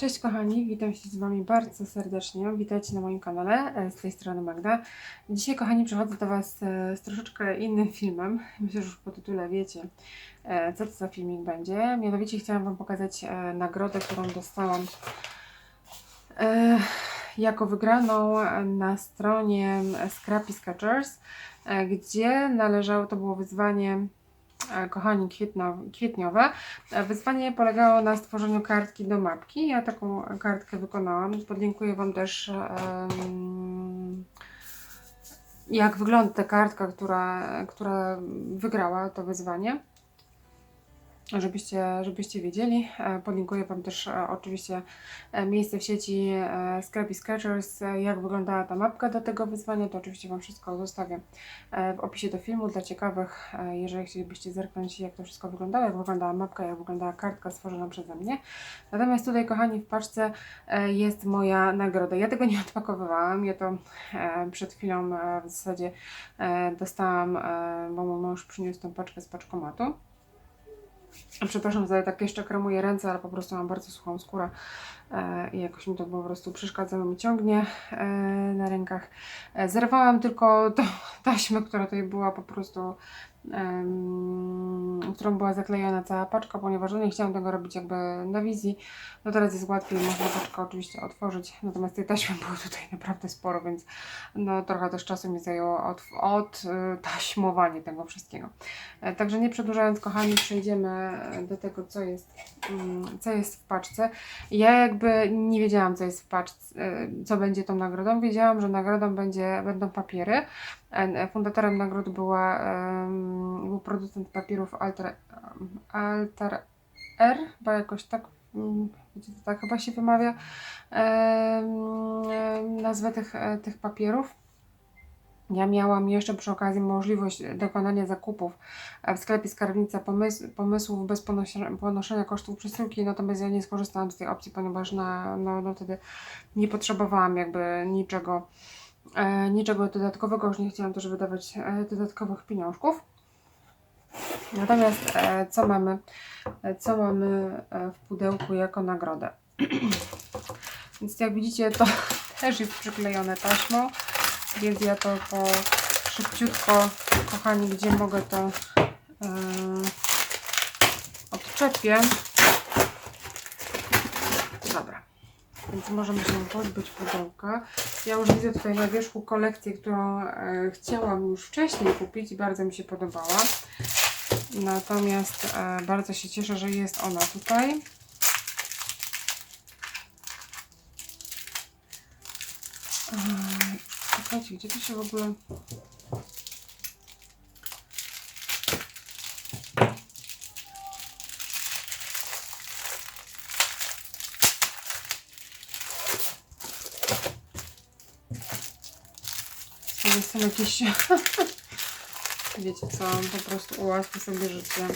Cześć kochani, witam się z Wami bardzo serdecznie. Witajcie na moim kanale, e, z tej strony Magda. Dzisiaj kochani przychodzę do Was e, z troszeczkę innym filmem. Myślę, że już po tytule wiecie, e, co to za filmik będzie. Mianowicie chciałam Wam pokazać nagrodę, którą dostałam jako wygraną na stronie Scrappy Sketchers, gdzie należało, to było wyzwanie kochani kwietno, kwietniowe. E, Wyzwanie polegało na stworzeniu kartki do mapki. Ja taką kartkę wykonałam. Podlinkuję Wam też jak wygląda ta kartka, która, która wygrała to wyzwanie. Żebyście, żebyście wiedzieli, E, podlinkuję Wam też e, oczywiście e, miejsce w sieci Scrappy Sketchers, jak wyglądała ta mapka do tego wyzwania, to oczywiście Wam wszystko zostawię w opisie do filmu dla ciekawych, jeżeli chcielibyście zerknąć jak to wszystko wyglądało, jak wyglądała mapka, jak wyglądała kartka stworzona przeze mnie. Natomiast tutaj kochani w paczce jest moja nagroda. Ja tego nie odpakowywałam, ja to przed chwilą w zasadzie dostałam, bo mój mąż przyniósł tą paczkę z paczkomatu. Przepraszam za tak jeszcze kremuję ręce, ale po prostu mam bardzo suchą skórę e, i jakoś mi to po prostu przeszkadza, mi ciągnie e, na rękach. E, zerwałam tylko tą taśmę, która tutaj była po prostu, em, którą była zaklejona cała paczka, ponieważ nie chciałam tego robić jakby na wizji. No teraz jest łatwiej, można paczkę oczywiście otworzyć, natomiast tej taśmy było tutaj naprawdę sporo, więc no trochę też czasu mi zajęło od, od y, taśmowanie tego wszystkiego. E, Także nie przedłużając, kochani, przejdziemy do tego, co jest, mm, co jest w paczce. Ja jakby nie wiedziałam, co jest w paczce, e, co będzie tą nagrodą. Wiedziałam, że nagrodą będzie, będą papiery. E, Fundatorem nagrody była, em, był producent papierów Alter, Alter R, chyba jakoś tak, mm, wiecie, to tak chyba się wymawia em, nazwę tych, e, tych papierów. Ja miałam jeszcze przy okazji możliwość dokonania zakupów w sklepie skarbnica pomys pomysłów bez ponoszenia, ponoszenia kosztów przesyłki, natomiast ja nie skorzystałam z tej opcji, ponieważ na, no, no wtedy nie potrzebowałam jakby niczego, e, niczego dodatkowego, już nie chciałam też wydawać e, dodatkowych pieniążków. Natomiast e, co mamy, e, co mamy e, w pudełku jako nagrodę? Więc jak widzicie, to też jest przyklejone taśmą, więc ja to po szybciutko, kochani, gdzie mogę to e, odczepię. Dobra. Więc możemy się pozbyć pudełka. Ja już widzę tutaj na wierzchu kolekcję, którą e, chciałam już wcześniej kupić i bardzo mi się podobała. Natomiast e, bardzo się cieszę, że jest ona tutaj. Ej, Czekajcie, gdzie to się w ogóle... To są jakieś... Wiecie co, po prostu ułatwię sobie życie.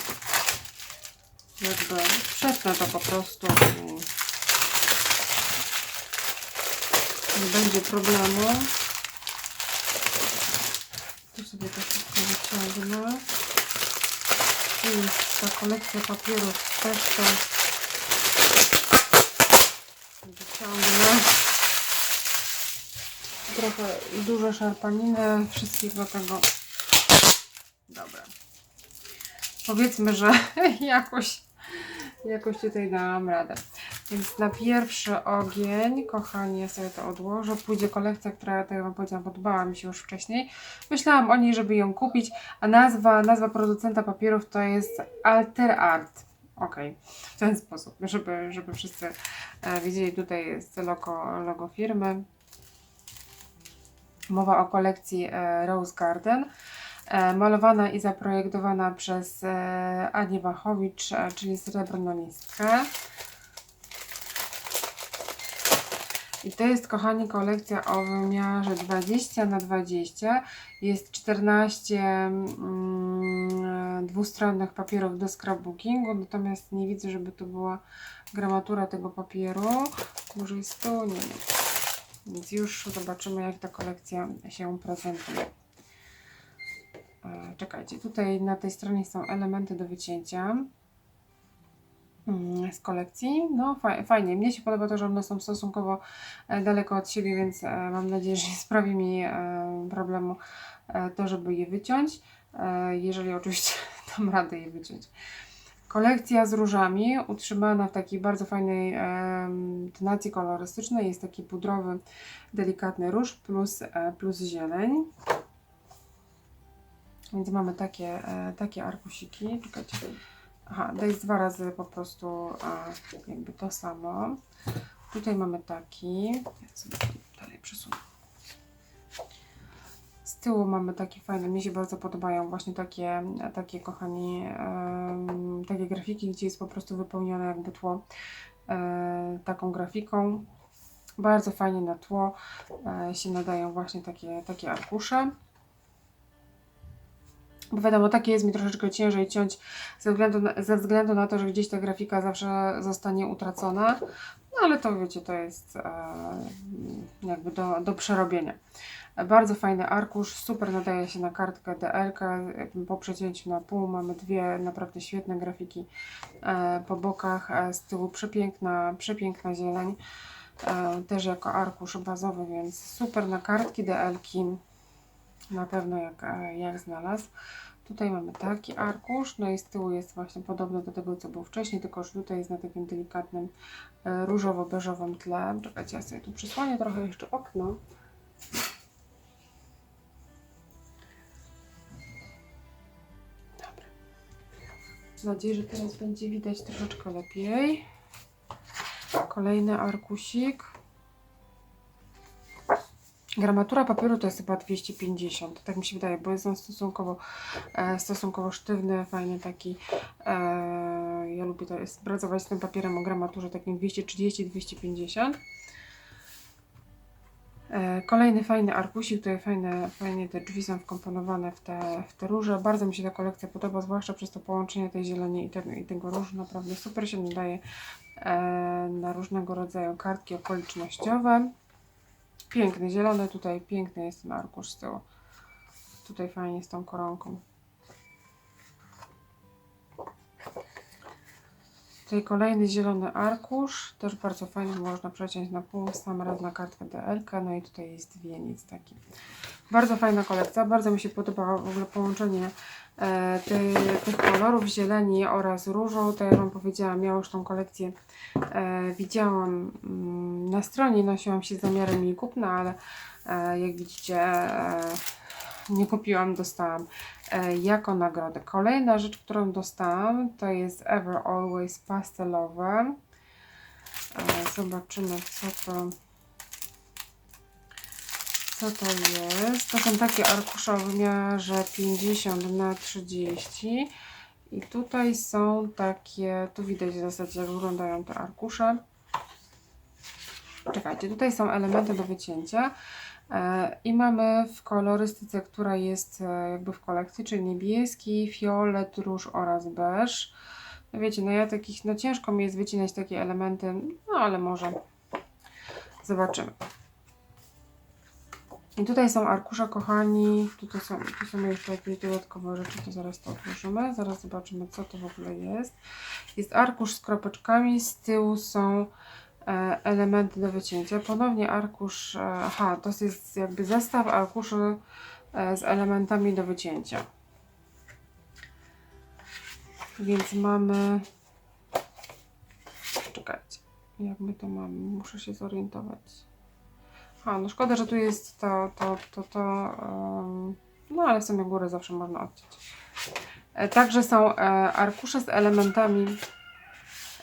Jakby przetnę to po prostu. i Nie będzie problemu. Tu sobie to wszystko wyciągnę. Jest ta kolekcja papierów. Też to wyciągnę. Trochę duże szarpaniny wszystkiego tego. Dobra. Powiedzmy, że jakoś, jakoś tutaj dałam radę. Więc na pierwszy ogień, kochani, ja sobie to odłożę. Pójdzie kolekcja, która, tak jak Wam powiedziałam, podobała mi się już wcześniej. Myślałam o niej, żeby ją kupić, a nazwa, nazwa producenta papierów to jest Alter Art. Ok, w ten sposób, żeby, żeby wszyscy e, wiedzieli, tutaj jest logo, logo firmy. Mowa o kolekcji e, Rose Garden. E, malowana i zaprojektowana przez e, Anię Wachowicz, czyli srebrnolistkę. I to jest, kochani, kolekcja o wymiarze 20 na 20 Jest 14 mm, dwustronnych papierów do scrapbookingu, natomiast nie widzę, żeby to była gramatura tego papieru. Może jest tu? Nie, nie. Więc już zobaczymy, jak ta kolekcja się prezentuje. E, Czekajcie, tutaj na tej stronie są elementy do wycięcia. mm, z kolekcji. No fa- fajnie, mnie się podoba to, że one są stosunkowo e, daleko od siebie, więc e, mam nadzieję, że nie sprawi mi problemu to, żeby je wyciąć, jeżeli oczywiście dam radę je wyciąć. Kolekcja z różami, utrzymana w takiej bardzo fajnej tonacji kolorystycznej. Jest taki pudrowy, delikatny róż plus, e, plus zieleń. Więc mamy takie, e, takie arkusiki. Czekajcie. Aha, to jest dwa razy po prostu e, jakby to samo. Tutaj mamy taki. Ja sobie dalej przesunę. Tyłu mamy takie fajne, mi się bardzo podobają właśnie takie, takie kochani, takie grafiki, gdzie jest po prostu wypełnione jakby tło e, taką grafiką. Bardzo fajnie na tło e, się nadają właśnie takie, takie arkusze. Bo wiadomo, takie jest mi troszeczkę ciężej ciąć ze względu, na, ze względu na to, że gdzieś ta grafika zawsze zostanie utracona. No ale to wiecie, to jest e, jakby do, do przerobienia. Bardzo fajny arkusz, super nadaje się na kartkę DL. Po przecięciu na pół mamy dwie naprawdę świetne grafiki e, po bokach, e, z tyłu przepiękna, przepiękna zieleń. E, też jako arkusz bazowy, więc super na kartki DL-ki. Na pewno jak, jak znalazł. Tutaj mamy taki arkusz, no i z tyłu jest właśnie podobny do tego, co było wcześniej, tylko że tutaj jest na takim delikatnym różowo-beżowym tle. Czekajcie, ja sobie tu przysłonię trochę jeszcze okno. Mam nadzieję, że teraz będzie widać troszeczkę lepiej. Kolejny arkusik. Gramatura papieru to jest chyba 250, tak mi się wydaje, bo jest on stosunkowo, e, stosunkowo sztywny, fajny taki. E, ja lubię to jest pracować z tym papierem o gramaturze takim 230-250. E, kolejny fajny arkusik, tutaj fajne, fajnie te drzwi są wkomponowane w te, w te róże. Bardzo mi się ta kolekcja podoba, zwłaszcza przez to połączenie tej zieleni i, te, i tego różu. Naprawdę super się nadaje e, na różnego rodzaju kartki okolicznościowe. Piękny, zielony tutaj, piękny jest ten arkusz z tyłu. Tutaj fajnie z tą koronką. Tutaj kolejny zielony arkusz, też bardzo fajny, można przeciąć na pół, sam raz na kartkę DL, no i tutaj jest wieniec taki. Bardzo fajna kolekcja, bardzo mi się podoba w ogóle połączenie e, tej, tych kolorów zieleni oraz różą. To ja Wam powiedziałam, ja już tą kolekcję e, widziałam mm, na stronie, nosiłam się z zamiarem jej kupna, ale e, jak widzicie e, nie kupiłam, dostałam e, jako nagrodę. Kolejna rzecz, którą dostałam to jest Ever Always pastelowe. E, zobaczymy co to co to jest? To są takie arkusze o wymiarze 50 na 30 i tutaj są takie, tu widać w zasadzie jak wyglądają te arkusze. Czekajcie, tutaj są elementy do wycięcia i mamy w kolorystyce, która jest e, jakby w kolekcji, czyli niebieski, fiolet, róż oraz beż. No wiecie, no ja takich, no ciężko mi jest wycinać takie elementy, no ale może zobaczymy. I tutaj są arkusze, kochani. Tutaj są, tu są jeszcze jakieś dodatkowe rzeczy, to zaraz to otworzymy. Zaraz zobaczymy, co to w ogóle jest. Jest arkusz z kropeczkami, z tyłu są e, elementy do wycięcia. Ponownie arkusz, e, aha, to jest jakby zestaw arkuszy e, z elementami do wycięcia. Więc mamy... Czekajcie, jak my to mamy? Muszę się zorientować. A, no szkoda, że tu jest to, to, to, to em, no ale w sumie górę zawsze można odciąć. E, Także są e, arkusze z elementami e,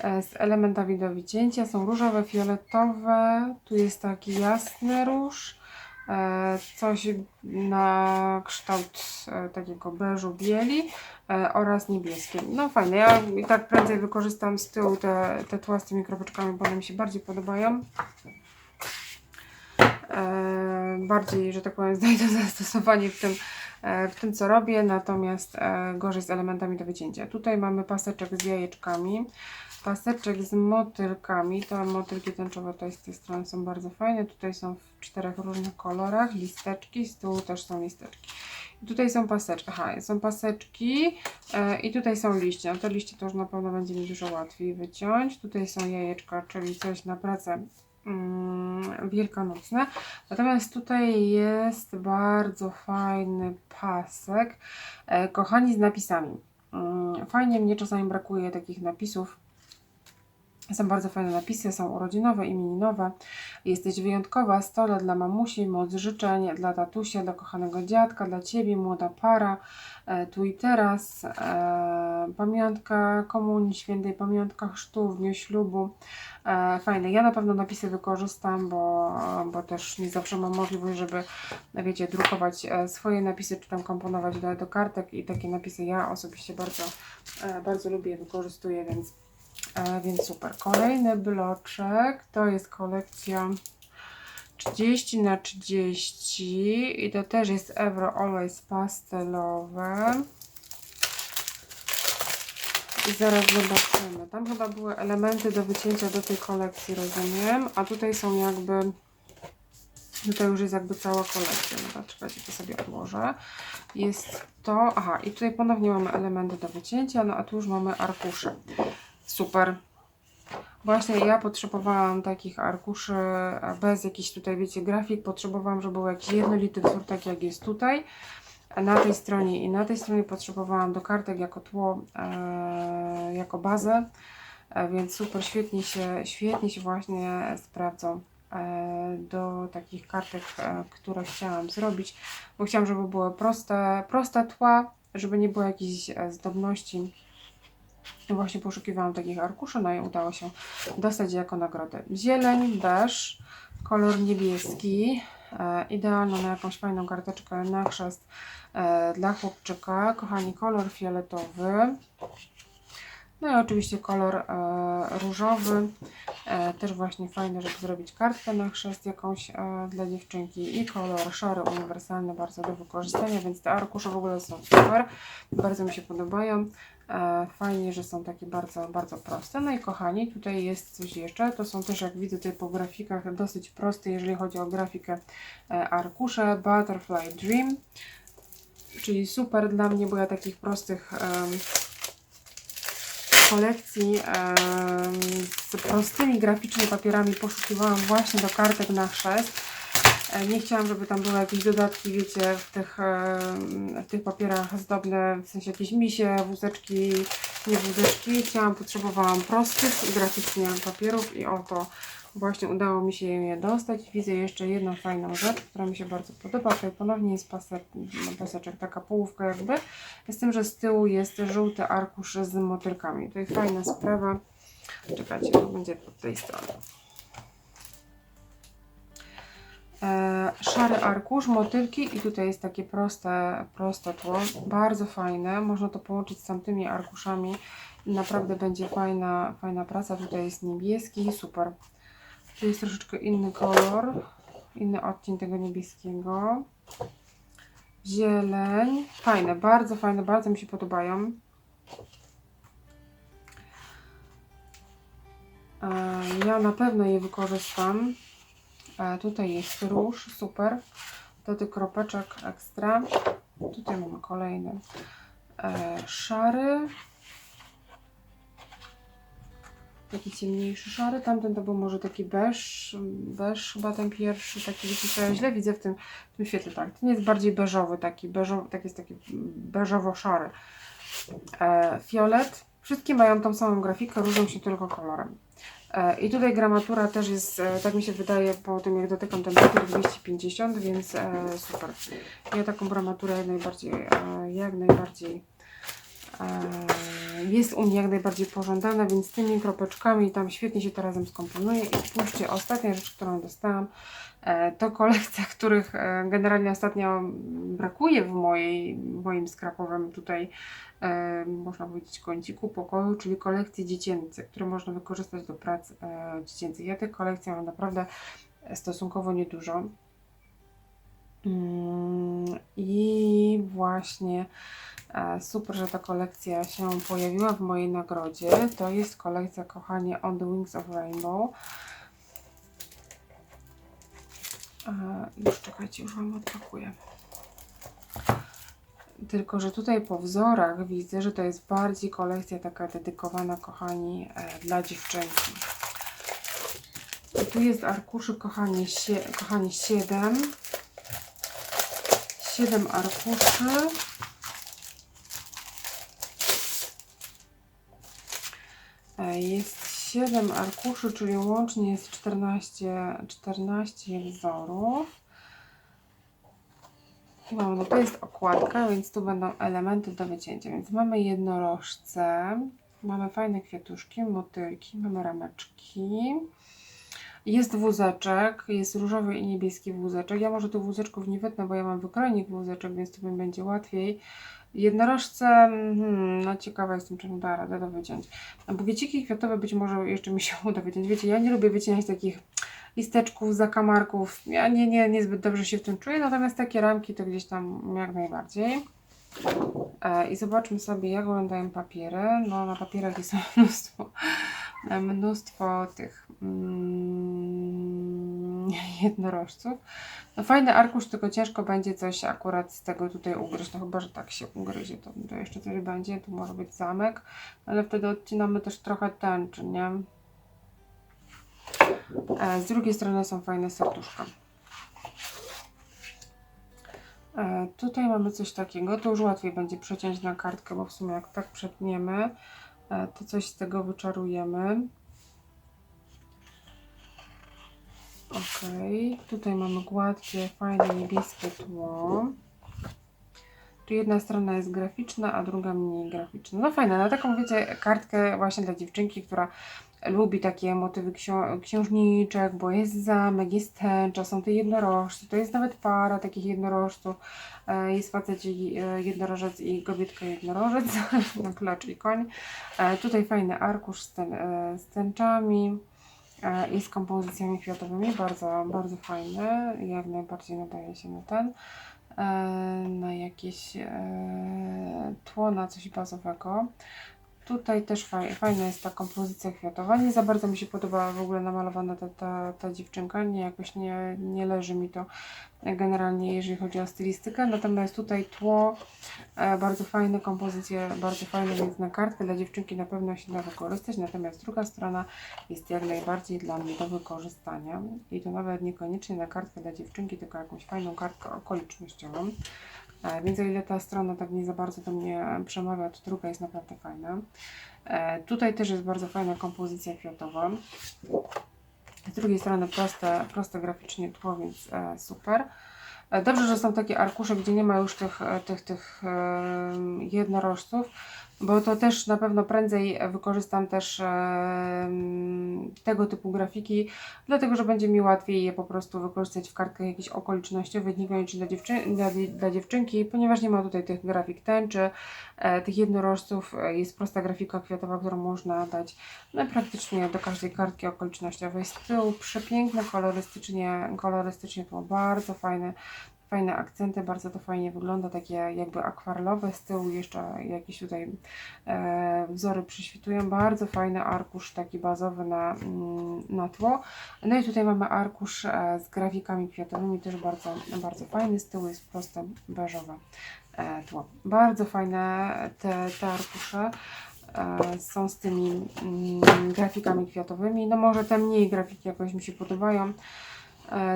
z elementami do wycięcia. Są różowe, fioletowe. Tu jest taki jasny róż. E, Coś na kształt e, takiego beżu bieli e, oraz niebieskie. No fajne. Ja i tak prędzej wykorzystam z tyłu te, te tła z tymi kropeczkami, bo one mi się bardziej podobają e, bardziej, że tak powiem, znajdę zastosowanie w tym, e, w tym, co robię, natomiast e, gorzej z elementami do wycięcia. Tutaj mamy paseczek z jajeczkami, paseczek z motylkami, te motylki tęczowe tutaj z tej strony są bardzo fajne, tutaj są w czterech różnych kolorach, listeczki, z tyłu też są listeczki. Tutaj są paseczki. Aha, są paseczki e, i tutaj są liście. No te liście to już na pewno będzie mi dużo łatwiej wyciąć. Tutaj są jajeczka, czyli coś na pracę mm, wielkanocne. Natomiast tutaj jest bardzo fajny pasek, e, kochani, z napisami. Mm, fajnie mnie czasami brakuje takich napisów. Są bardzo fajne napisy, są urodzinowe, imieninowe. Jesteś wyjątkowa, stole dla mamusi, moc życzeń, dla tatusia, dla kochanego dziadka, dla Ciebie, młoda para, e, tu i teraz, e, pamiątka komunii świętej, pamiątka chrztu w dniu ślubu. E, fajne. Ja na pewno napisy wykorzystam, bo, bo też nie zawsze mam możliwość, żeby, wiecie, drukować e, swoje napisy, czy tam komponować do, do kartek i takie napisy ja osobiście bardzo, e, bardzo lubię, wykorzystuję, więc E, więc super. Kolejny bloczek to jest kolekcja 30 na 30 i to też jest Euro Always pastelowe. I zaraz zobaczymy. Tam chyba były elementy do wycięcia do tej kolekcji, rozumiem. A tutaj są jakby. Tutaj już jest jakby cała kolekcja. Dobra, czekajcie, to sobie odłożę. Jest to. Aha, i tutaj ponownie mamy elementy do wycięcia, no a tu już mamy arkusze. Super. Właśnie ja potrzebowałam takich arkuszy bez jakichś tutaj, wiecie, grafik. Potrzebowałam, żeby był jakiś jednolity wzór, tak jak jest tutaj. Na tej stronie i na tej stronie potrzebowałam do kartek jako tło, e, jako bazę. E, więc super, świetnie się, świetnie się właśnie sprawdzą e, do takich kartek, e, które chciałam zrobić. Bo chciałam, żeby były proste, proste tła, żeby nie było jakichś e, Właśnie poszukiwałam takich arkuszy, no i udało się dostać jako nagrodę. Zieleń, beż, kolor niebieski, e, idealna na jakąś fajną karteczkę na chrzest e, dla chłopczyka. Kochani, kolor fioletowy. No i oczywiście kolor e, różowy, e, też właśnie fajny, żeby zrobić kartkę na chrzest jakąś e, dla dziewczynki i kolor szary, uniwersalny, bardzo do wykorzystania, więc te arkusze w ogóle są super, bardzo mi się podobają. E, fajnie, że są takie bardzo, bardzo proste. No i kochani, tutaj jest coś jeszcze. To są też, jak widzę tutaj po grafikach, dosyć proste, jeżeli chodzi o grafikę e, arkusze. Butterfly Dream, czyli super dla mnie, bo ja takich prostych um, kolekcji um, z prostymi graficznie papierami poszukiwałam właśnie do kartek na 6 nie chciałam, żeby tam były jakieś dodatki, wiecie, w tych, w tych papierach zdobne, w sensie jakieś misie, wózeczki, nie wózeczki. Chciałam, potrzebowałam prostych graficznie papierów i oto właśnie udało mi się je dostać. Widzę jeszcze jedną fajną rzecz, która mi się bardzo podoba. Tutaj ponownie jest pasek, paseczek, taka połówka jakby. Z tym, że z tyłu jest żółty arkusz z motylkami. Tutaj fajna sprawa. Czekajcie, to będzie po tej stronie. Szary arkusz, motylki i tutaj jest takie proste, proste tło, bardzo fajne, można to połączyć z tamtymi arkuszami. Naprawdę będzie fajna, fajna praca, tutaj jest niebieski, super. Tu jest troszeczkę inny kolor, inny odcień tego niebieskiego. Zieleń, fajne, bardzo fajne, bardzo mi się podobają. E, ja na pewno je wykorzystam. E, tutaj jest róż, super. Tych kropeczek ekstra. Tutaj mamy kolejny e, szary. Taki ciemniejszy szary. Tamten to był może taki beż. Beż chyba ten pierwszy. Taki wiecie, źle widzę w tym, w tym świetle. Tak, ten jest bardziej beżowy. Taki beżowy, tak jest taki beżowo-szary. E, fiolet. Wszystkie mają tą samą grafikę, różnią się tylko kolorem. E, I tutaj gramatura też jest, e, tak mi się wydaje, po tym jak dotykam ten papier 250, więc e, super. Ja taką gramaturę jak najbardziej, jak najbardziej jest u mnie jak najbardziej pożądana, więc z tymi kropeczkami tam świetnie się to razem skomponuje. I spójrzcie, ostatnia rzecz, którą dostałam, to kolekcja, których generalnie ostatnio brakuje w, mojej, moim skrapowym tutaj e, można powiedzieć, kąciku pokoju, czyli kolekcje dziecięce, które można wykorzystać do prac e, dziecięcych. Ja tych kolekcji mam naprawdę stosunkowo niedużo. Mm, I właśnie e, super, że ta kolekcja się pojawiła w mojej nagrodzie. To jest kolekcja, kochanie, On the Wings of Rainbow. Już czekajcie, już Wam odpakuję. Tylko, że tutaj po wzorach widzę, że to jest bardziej kolekcja taka dedykowana, kochani, e, dla dziewczynki. I tu jest arkuszy, kochani, sie, kochani 7. 7 arkuszy. E, Jest 7 arkuszy, czyli łącznie jest 14, 14 wzorów. I no to jest okładka, więc tu będą elementy do wycięcia. Więc mamy jednorożce, mamy fajne kwiatuszki, motylki, mamy rameczki. Jest wózeczek, jest różowy i niebieski wózeczek. Ja może tych wózeczków nie wytnę, bo ja mam wykrojnik wózeczek, więc to mi będzie łatwiej. Jednorożce, hmm, no ciekawa jestem, czy mi da radę to wyciąć. A bukieciki kwiatowe być może jeszcze mi się uda wyciąć. Wiecie, ja nie lubię wycinać takich listeczków, zakamarków. Ja nie, nie, niezbyt dobrze się w tym czuję, natomiast takie ramki to gdzieś tam jak najbardziej. E, I zobaczmy sobie, jak wyglądają papiery. No, na papierach jest mnóstwo, e, mnóstwo tych jednorożców. No, fajny arkusz, tylko ciężko będzie coś akurat z tego tutaj ugryźć. No chyba, że tak się ugryzie, to, to jeszcze coś będzie. Tu może być zamek, ale wtedy odcinamy też trochę tęczy, nie? E, Z drugiej strony są fajne serduszka. E, Tutaj mamy coś takiego, to już łatwiej będzie przeciąć na kartkę, bo w sumie jak tak przetniemy, e, to coś z tego wyczarujemy. Ok, tutaj mamy gładkie, fajne niebieskie tło. Tu jedna strona jest graficzna, a druga mniej graficzna. No fajne, na taką wiecie, kartkę właśnie dla dziewczynki, która lubi takie motywy ksią księżniczek, bo jest zamek, jest tęcza, są te jednorożce, to jest nawet para takich jednorożców. E, Jest facet e, jednorożec i kobietka jednorożec, no, klacz i koń. E, Tutaj fajny arkusz z, ten, z tęczami i z kompozycjami kwiatowymi, bardzo, bardzo fajny, jak najbardziej nadaje się na ten, e, na jakieś e, tło, na coś bazowego. Tutaj też faj, fajna jest ta kompozycja kwiatowa. Nie za bardzo mi się podoba w ogóle namalowana ta, ta, ta dziewczynka. Nie, jakoś nie, nie leży mi to generalnie, jeżeli chodzi o stylistykę. Natomiast tutaj tło, e, bardzo fajne kompozycje, bardzo fajne, więc na kartkę dla dziewczynki na pewno się da wykorzystać. Natomiast druga strona jest jak najbardziej dla mnie do wykorzystania. I to nawet niekoniecznie na kartkę dla dziewczynki, tylko jakąś fajną kartkę okolicznościową. E, Więc o ile ta strona tak nie za bardzo do mnie przemawia, to druga jest naprawdę fajna. E, Tutaj też jest bardzo fajna kompozycja kwiatowa. Z drugiej strony proste, proste graficznie tło, więc e, super. Dobrze, że są takie arkusze, gdzie nie ma już tych, tych, tych jednorożców, bo to też na pewno prędzej wykorzystam też e, tego typu grafiki, dlatego że będzie mi łatwiej je po prostu wykorzystać w kartkach jakichś okolicznościowych, niekoniecznie dla, dziewczyn, dla, dla dziewczynki, ponieważ nie ma tutaj tych grafik tęczy, e, tych jednorożców, e, jest prosta grafika kwiatowa, którą można dać no, praktycznie do każdej kartki okolicznościowej. Z tyłu przepiękne, kolorystycznie, kolorystycznie to bardzo fajne, fajne akcenty, bardzo to fajnie wygląda, takie jakby akwarelowe, z tyłu jeszcze jakieś tutaj e, wzory przyświtują, bardzo fajny arkusz taki bazowy na, mm, na tło. No i tutaj mamy arkusz e, z grafikami kwiatowymi, też bardzo, bardzo fajny, z tyłu jest proste beżowe e, tło. Bardzo fajne te, te arkusze e, są z tymi mm, grafikami kwiatowymi. No może te mniej grafiki jakoś mi się podobają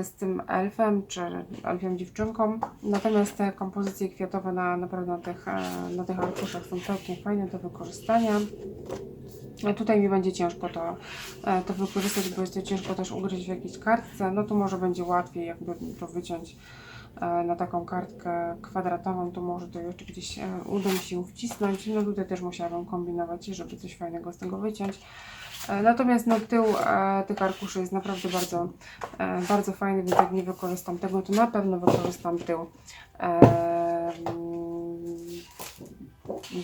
z tym elfem czy elfią dziewczynką. Natomiast te kompozycje kwiatowe na, naprawdę na tych, e, na tych arkuszach są całkiem fajne do wykorzystania. E, Tutaj mi będzie ciężko to, e, to wykorzystać, bo jest ciężko też ugryźć w jakiejś kartce. No tu może będzie łatwiej jakby to wyciąć e, na taką kartkę kwadratową, to może to jeszcze gdzieś e, uda mi się wcisnąć. No tutaj też musiałabym kombinować, żeby coś fajnego z tego wyciąć. E, Natomiast no, tył e, tych arkuszy jest naprawdę bardzo, e, bardzo fajny, więc jak nie wykorzystam tego, to na pewno wykorzystam tył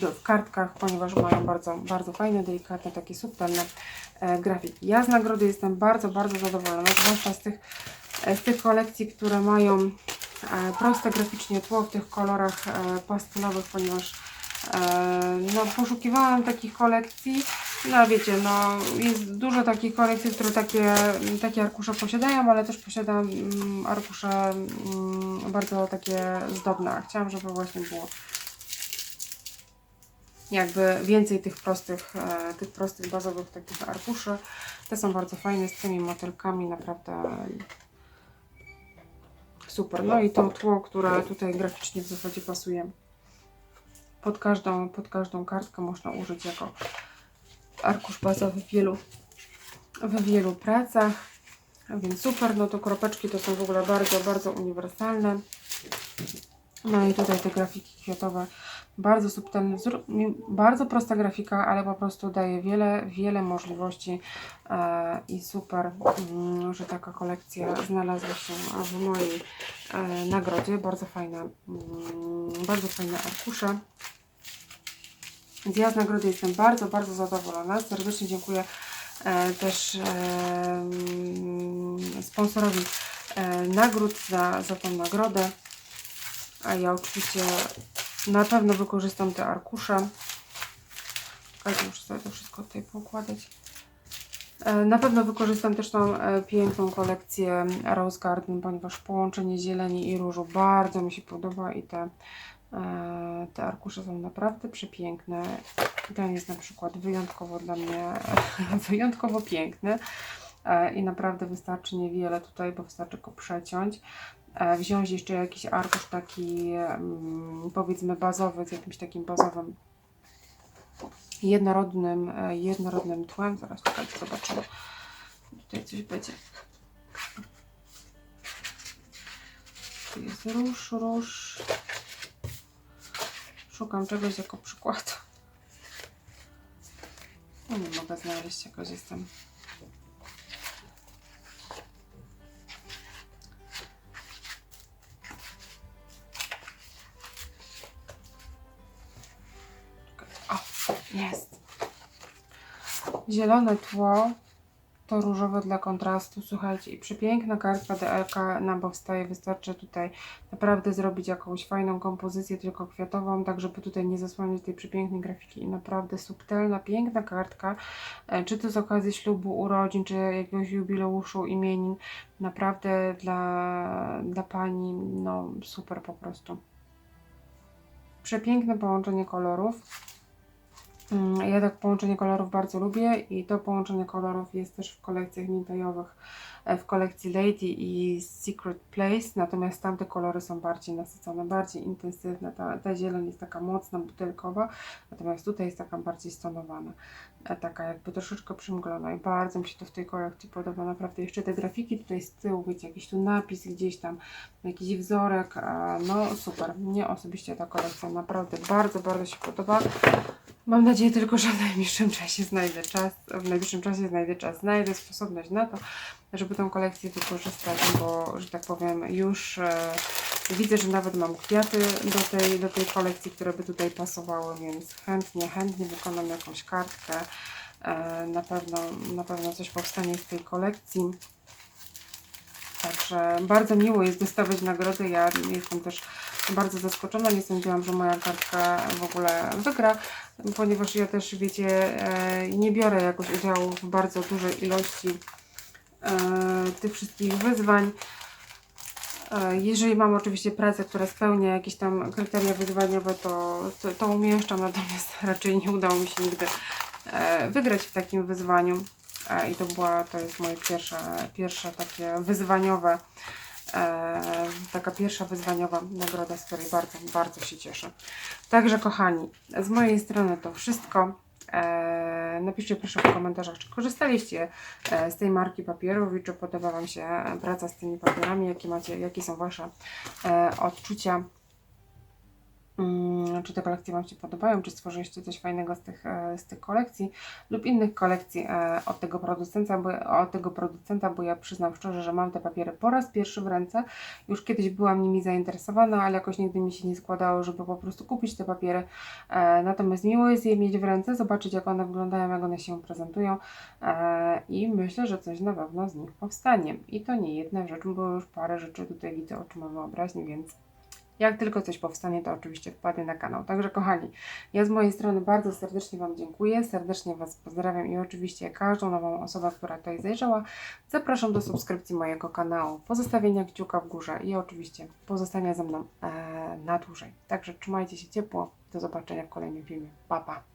w kartkach, ponieważ mają bardzo, bardzo fajne, delikatne, takie subtelne grafiki. Ja z nagrody jestem bardzo, bardzo zadowolona, zwłaszcza z tych, z tych kolekcji, które mają proste graficznie tło w tych kolorach pastelowych, ponieważ no, poszukiwałam takich kolekcji, no wiecie, no jest dużo takich kolekcji, które takie, takie arkusze posiadają, ale też posiadam mm, arkusze mm, bardzo takie zdobne. Chciałam, żeby właśnie było jakby więcej tych prostych, e, tych prostych bazowych takich arkuszy. Te są bardzo fajne z tymi motylkami, naprawdę super. No i to tło, które tutaj graficznie w zasadzie pasuje pod każdą, pod każdą kartkę można użyć jako arkusz bazowy w wielu, w wielu pracach. Więc super, no to kropeczki to są w ogóle bardzo, bardzo uniwersalne. No i tutaj te grafiki kwiatowe, bardzo subtelne, wzór- bardzo prosta grafika, ale po prostu daje wiele, wiele możliwości e, i super, mm, że taka kolekcja znalazła się w mojej e, nagrodzie. Bardzo fajne, mm, bardzo fajne arkusze. Więc ja z nagrody jestem bardzo, bardzo zadowolona. Serdecznie dziękuję e, też mm, sponsorowi nagród za, za tą nagrodę. A ja oczywiście na pewno wykorzystam te arkusze. Czekajcie, muszę sobie to wszystko tutaj poukładać. E, Na pewno wykorzystam też tą e, piękną kolekcję Rose Garden, ponieważ połączenie zieleni i różu bardzo mi się podoba i te, e, te arkusze są naprawdę przepiękne. Ten jest na przykład wyjątkowo dla mnie wyjątkowo piękny i naprawdę wystarczy niewiele tutaj, bo wystarczy go przeciąć. E, Wziąć jeszcze jakiś arkusz taki mm, powiedzmy bazowy, z jakimś takim bazowym jednorodnym, e, jednorodnym tłem. Zaraz czekajcie, zobaczymy. Tutaj coś będzie. Tu jest róż, róż. Szukam czegoś jako przykład. No nie mogę znaleźć jakoś jestem. Jest. Zielone tło to różowe dla kontrastu. Słuchajcie, i przepiękna kartka DLK nam powstaje. Wystarczy tutaj naprawdę zrobić jakąś fajną kompozycję, tylko kwiatową, tak żeby tutaj nie zasłonić tej przepięknej grafiki. I naprawdę subtelna, piękna kartka. E, Czy to z okazji ślubu, urodzin, czy jakiegoś jubileuszu, imienin. Naprawdę dla, dla pani, no super po prostu. Przepiękne połączenie kolorów. Mm, Ja tak połączenie kolorów bardzo lubię i to połączenie kolorów jest też w kolekcjach Nintajowych, e, w kolekcji Lady i Secret Place, natomiast tamte kolory są bardziej nasycone, bardziej intensywne. Ta, ta zieleń jest taka mocna, butelkowa, natomiast tutaj jest taka bardziej stonowana, e, taka jakby troszeczkę przymglona i bardzo mi się to w tej kolekcji podoba, naprawdę. Jeszcze te grafiki tutaj z tyłu, wiecie, jakiś tu napis gdzieś tam, jakiś wzorek, no super. Mnie osobiście ta kolekcja naprawdę bardzo, bardzo się podoba. Mam nadzieję tylko, że w najbliższym czasie znajdę czas, w najbliższym czasie znajdę czas, znajdę sposobność na to, żeby tą kolekcję wykorzystać, bo, że tak powiem, już e, widzę, że nawet mam kwiaty do tej, do tej kolekcji, które by tutaj pasowały, więc chętnie, chętnie wykonam jakąś kartkę. E, na pewno, na pewno coś powstanie z tej kolekcji. Także bardzo miło jest dostawać nagrody. Ja jestem też bardzo zaskoczona. Nie sądziłam, że moja kartka w ogóle wygra, ponieważ ja też, wiecie, e, nie biorę jakoś udziału w bardzo dużej ilości e, tych wszystkich wyzwań. E, Jeżeli mam oczywiście pracę, która spełnia jakieś tam kryteria wyzwaniowe, to, to, to umieszczam, natomiast raczej nie udało mi się nigdy wygrać w takim wyzwaniu. I to była, to jest moje pierwsze, pierwsze takie wyzwaniowe, taka pierwsza wyzwaniowa nagroda, z której bardzo, bardzo się cieszę. Także kochani, z mojej strony to wszystko. E, napiszcie proszę w komentarzach, czy korzystaliście e, z tej marki papierów i czy podoba Wam się praca z tymi papierami, jakie macie, jakie są Wasze e, odczucia. Mm, Czy te kolekcje Wam się podobają, czy stworzyliście coś fajnego z tych, e, z tych kolekcji lub innych kolekcji e, od tego producenta, bo, od tego producenta, bo ja przyznam szczerze, że mam te papiery po raz pierwszy w ręce. Już kiedyś byłam nimi zainteresowana, ale jakoś nigdy mi się nie składało, żeby po prostu kupić te papiery. E, Natomiast miło jest je mieć w ręce, zobaczyć jak one wyglądają, jak one się prezentują i myślę, że coś na pewno z nich powstanie. I to nie jedna rzecz, bo już parę rzeczy tutaj widzę oczyma wyobraźni, więc Jak tylko coś powstanie, to oczywiście wpadnie na kanał. Także kochani, ja z mojej strony bardzo serdecznie Wam dziękuję, serdecznie Was pozdrawiam i oczywiście każdą nową osobę, która tutaj zajrzała, zapraszam do subskrypcji mojego kanału, pozostawienia kciuka w górze i oczywiście pozostania ze mną e, na dłużej. Także trzymajcie się ciepło, do zobaczenia w kolejnym filmie. Pa, pa!